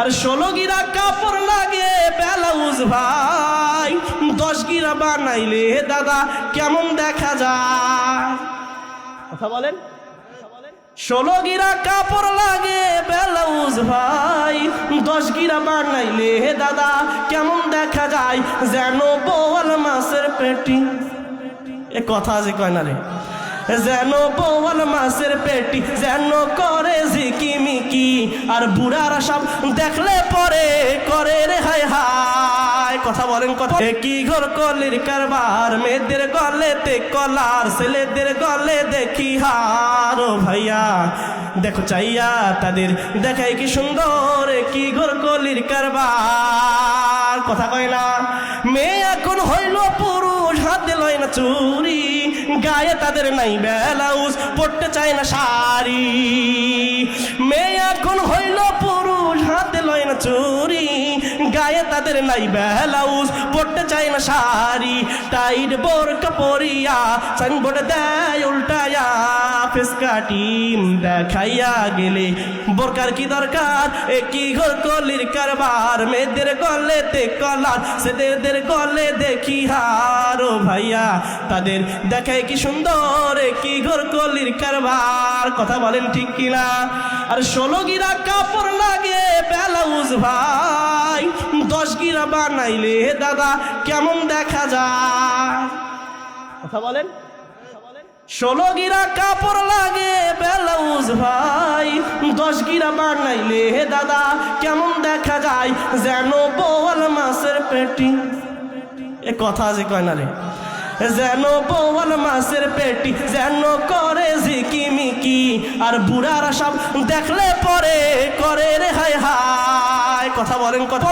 আর ষোলো গিরা কাপড় লাগে, ব্লাউজ ভাই। দশ গিরা বানাইলে দাদা, কেমন দেখা যায়? কথা বলেন? ষোলো গিরা কাপড় লাগে, ব্লাউজ ভাই। দশ গিরা বানাইলে দাদা, কেমন দেখা যায়? যেন বোয়াল মাছের পেটি। এ কথা আছে কয় না রে? যেন বোয়াল মাছের পেটি, যেন করে ঝিকিমিকি আর বুড়ারা সব দেখলে পরে করে রে, হায় হায়। কথা বলেন, কথা কি ঘর কলির কারবার, মেয়েদের গলেতে কলার, ছেলেদের গলে দেখি হার। ভাইয়া, দেখো চাইয়া তাদের দেখাই কি সুন্দর কি ঘর কলির কারবার। কথা কয় না, মেয়ে এখন হইল পুরুষ, হাতে লয় না চুরি, গায়ে তাদের নাই ব্লাউজ পড়তে চায় না শাড়ি। এখন হইল পুরুষ, হাতে লয় না চুরি। গায়ে তাদের নাই ব্লাউজ পড়তে চায় না শাড়ি। টাইট বোরকা পরিয়া, সাইনবোর্ড দেয়, উল্টায়া দেখাইয়া গেলে। বোরকার কি দরকার? এ কি ঘর কলির কারবার। মেয়েদের গলেতে কলার সেদের গলে দেখি হারো। ভাইয়া, তাদের দেখায় কি সুন্দর এ কলির কারবার, কথা বলেন ঠিক কিনা? আর ষোলো গিরা কাপড় লাগে, ব্লাউজ ভাই। দশ গিরা বানাইলে দাদা, কেমন দেখা যায়? কথা বলেন? ষোলো গিরা কাপড় লাগে, ব্লাউজ ভাই। দশ গিরা বানাইলে দাদা, কেমন দেখা যায়? যেন বোয়াল মাছের পেটি। এ কথা আছে কয় না রে? যেন বোয়াল মাছের পেটি, যেন করে ঝিকিমিকি। আর বুড়ারা সব দেখলে পরে করে রে হায় হায়, কথা বলেন, কথা